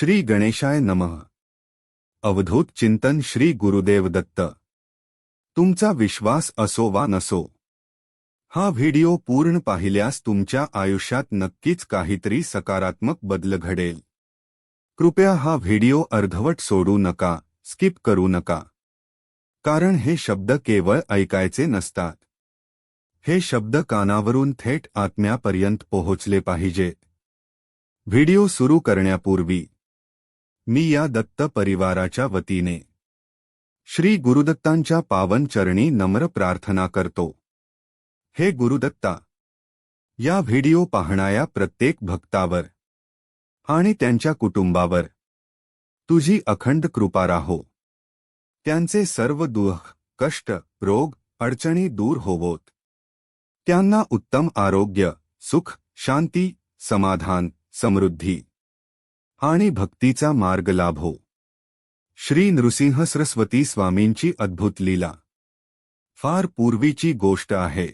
श्री गणेशाय नमः. अवधूत चिंतन श्री गुरुदेव दत्त. तुमचा विश्वास असो वा नसो. हा व्हिडिओ पूर्ण पाहिल्यास तुमच्या आयुष्यात नक्कीच काहीतरी सकारात्मक बदल घडेल. कृपया हा व्हिडिओ अर्धवट सोडू नका स्किप करू नका. कारण हे शब्द केवळ ऐकायचे नसतात. हे शब्द कानावरून थेट आत्म्यापर्यंत पोहोचले पाहिजेत. व्हिडिओ सुरू करण्यापूर्वी मी या दत्त परिवाराच्या वतीने श्री गुरुदत्तांच्या पावन चरणी नम्र प्रार्थना करतो. हे गुरुदत्ता या व्हिडिओ पाहणाऱ्या प्रत्येक भक्तावर आणि त्यांच्या कुटुंबावर तुझी अखंड कृपा राहो. त्यांचे सर्व दुःख कष्ट रोग अडचणी दूर होवोत. त्यांना उत्तम आरोग्य सुख शांती समाधान समृद्धी आणि भक्तीचा मार्ग लाभो. श्री नृसिंह सरस्वती स्वामींची अद्भुत लीला. फार पूर्वीची गोष्ट आहे.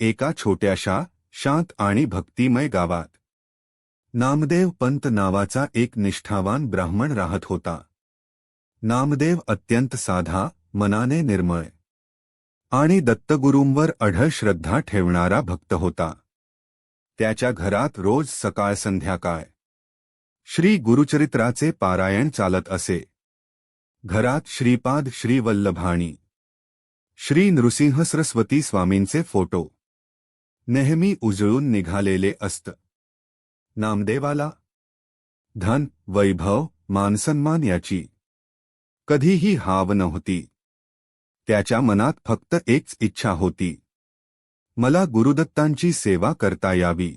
एका छोट्याशा शांत आणि भक्तिमय गावात. नामदेव पंत नावाचा एक निष्ठावान ब्राह्मण राहत होता. नामदेव अत्यंत साधा मनाने निर्मळ. आणि दत्तगुरूंवर अढळ श्रद्धा ठेवणारा भक्त होता. त्याच्या घरात रोज सकाळ संध्याकाळ. श्री गुरुचरित्राचे पारायण चालत असे. घरात श्रीपाद श्रीवल्लभाणी. श्री नृसिंह सरस्वती स्वामींचे फ़ोटो. नेहमी उजळून निघालेले असत. नामदेवाला. धन, वैभव, मानसन्मान याची. कधीही हाव नव्हती. त्याच्या मनात फक्त एकच इच्छा होती. मला गुरुदत्तांची सेवा करता यावी.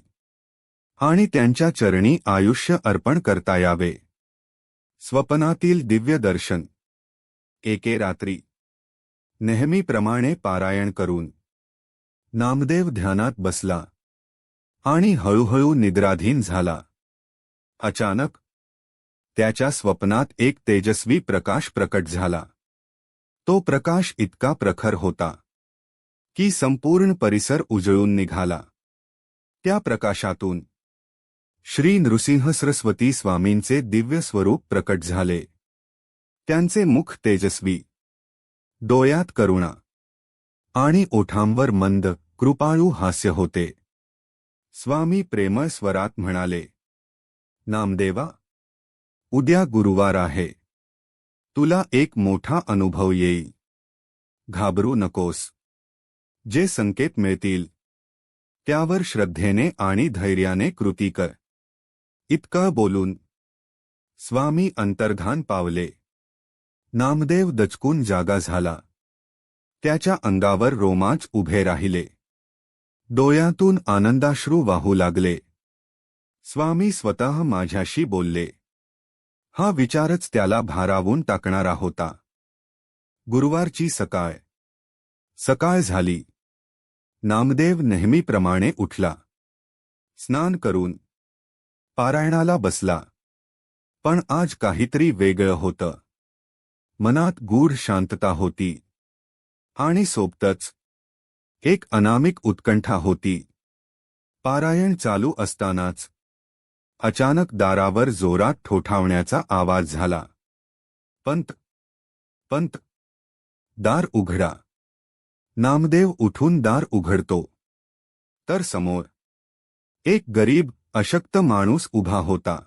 आणि त्यांच्या चरणी आयुष्य अर्पण करता यावे. स्वप्नातील दिव्य दर्शन. एके रात्री. नेहमीप्रमाणे पारायण करून. नामदेव ध्यानात बसला. आणि हळूहळू निद्राधीन झाला. अचानक. त्याच्या स्वप्नात एक तेजस्वी प्रकाश प्रकट झाला. तो प्रकाश इतका प्रखर होता. की संपूर्ण परिसर उजळून निघाला. त्या प्रकाशातून. श्री नृसिंह सरस्वती स्वामींचे दिव्य स्वरूप प्रकट झाले. त्यांचे मुख तेजस्वी. डोळ्यात करुणा. आणि ओठांवर मंद कृपाळू हास्य होते. स्वामी प्रेमळ स्वरात म्हणाले नामदेवा उद्या गुरुवार आहे. तुला एक मोठा अनुभव येईल. घाबरू नकोस. जे संकेत मिळतील त्यावर श्रद्धेने आणि धैर्याने कृती कर. इतकं बोलून. स्वामी अंतर्धान पावले. नामदेव दचकून जागा झाला. त्याच्या अंगावर रोमांच उभे राहिले. डोळ्यातून आनंदाश्रू वाहू लागले. स्वामी स्वतः माझ्याशी बोलले. हा विचारच त्याला भारावून टाकणारा होता. गुरुवारची सकाळ. सकाळ झाली. नामदेव नेहमीप्रमाणे उठला. स्नान करून पारायणाला बसला. पण आज काहीतरी वेगळं होतं. मनात गूढ शांतता होती. आणि सोबतच एक अनामिक उत्कंठा होती. पारायण चालू असतानाच अचानक दारावर जोरात ठोठावण्याचा आवाज झाला. पंत पंत दार उघडा. नामदेव उठून दार उघडतो. तर समोर एक गरीब अशक्त माणूस उभा होता.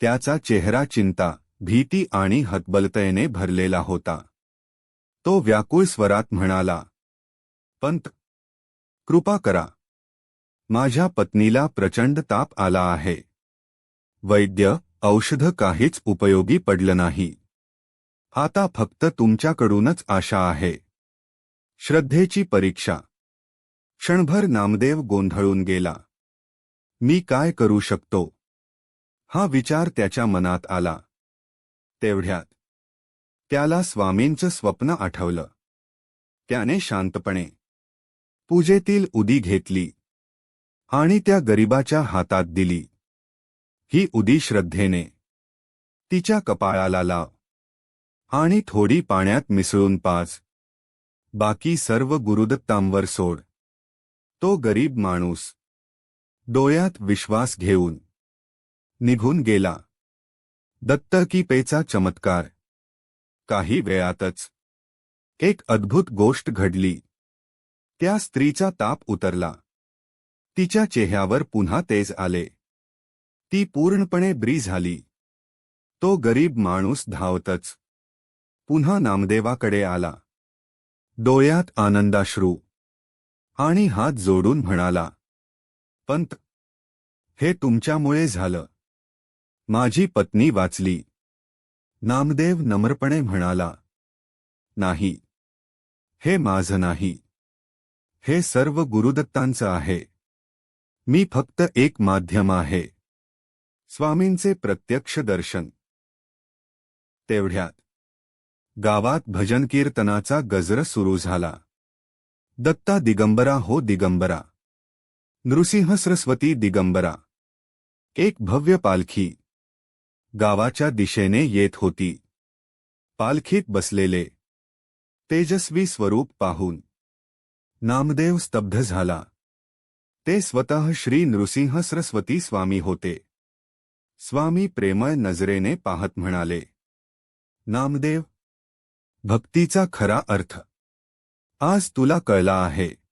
त्याचा चेहरा चिंता भीती आणि हतबलतेने भरलेला होता. तो व्याकुळ स्वरात म्हणाला पंत कृपा करा. माझ्या पत्नीला प्रचंड ताप आला आहे. वैद्य औषध काहीच उपयोगी पडलं नाही. आता फक्त तुमच्याकडूनच आशा आहे. श्रद्धेची परीक्षा. क्षणभर नामदेव गोंधळून गेला. मी काय करू शकतो? हा विचार त्याच्या मनात आला. तेवढ्यात त्याला स्वामींचं स्वप्न आठवलं. त्याने शांतपणे पूजेतील उदी घेतली आणि त्या गरिबाच्या हातात दिली. ही उदी श्रद्धेने तिच्या कपाळाला लाव आणि थोडी पाण्यात मिसळून पाच बाकी सर्व गुरुदत्तांवर सोड. तो गरीब माणूस डोळ्यात विश्वास घेऊन. निघून गेला. दत्त की पेचा चमत्कार. काही वेळातच. एक अद्भुत गोष्ट घडली. त्या स्त्रीचा ताप उतरला. तिच्या चेहऱ्यावर पुन्हा तेज आले. ती पूर्णपणे ब्री झाली. तो गरीब माणूस धावतच. पुन्हा नामदेवाकडे आला. डोळ्यात आनंदाश्रू. आणि हात जोडून म्हणाला पंत. हे तुमच्यामुळे झालं. माझी पत्नी वाचली. नामदेव नम्रपणे म्हणाला. नाही. हे माझं नाही. हे सर्व गुरुदत्तांचं आहे. मी फक्त एक माध्यम आहे. स्वामींचे प्रत्यक्ष दर्शन. तेवढ्यात. गावात भजन कीर्तनाचा गजर सुरू झाला. दत्ता दिगंबरा हो दिगंबरा. नृसिंह सरस्वती दिगंबरा. एक भव्य पालखी. गावाच्या दिशेने येत होती. पालखीत बसलेले. तेजस्वी स्वरूप पाहून. नामदेव स्तब्ध झाला. ते स्वतः श्री नृसिंह सरस्वती स्वामी होते. स्वामी प्रेमळ नजरेने पाहत म्हणाले. नामदेव भक्तीचा खरा अर्थ. आज तुला कळला आहे.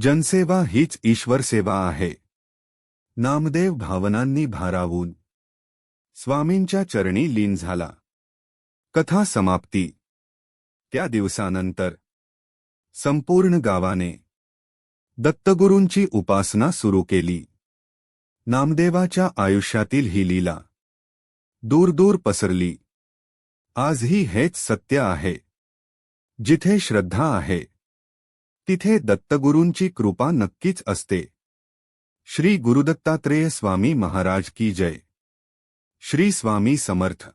जनसेवा हीच ईश्वर सेवा आहे. नामदेव भावनांनी भारावून. स्वामींच्या चरणी लीन झाला. कथा समाप्ती. त्या दिवसानंतर. संपूर्ण गावाने. दत्तगुरूंची उपासना सुरू केली. नामदेवाच्या आयुष्यातील ही लीला. दूर दूर पसरली. आजही हेच सत्य आहे. जिथे श्रद्धा आहे. तिथे दत्तगुरूंची कृपा नक्कीच असते. श्री गुरुदत्तात्रेय स्वामी महाराज की जय. श्री स्वामी समर्थ.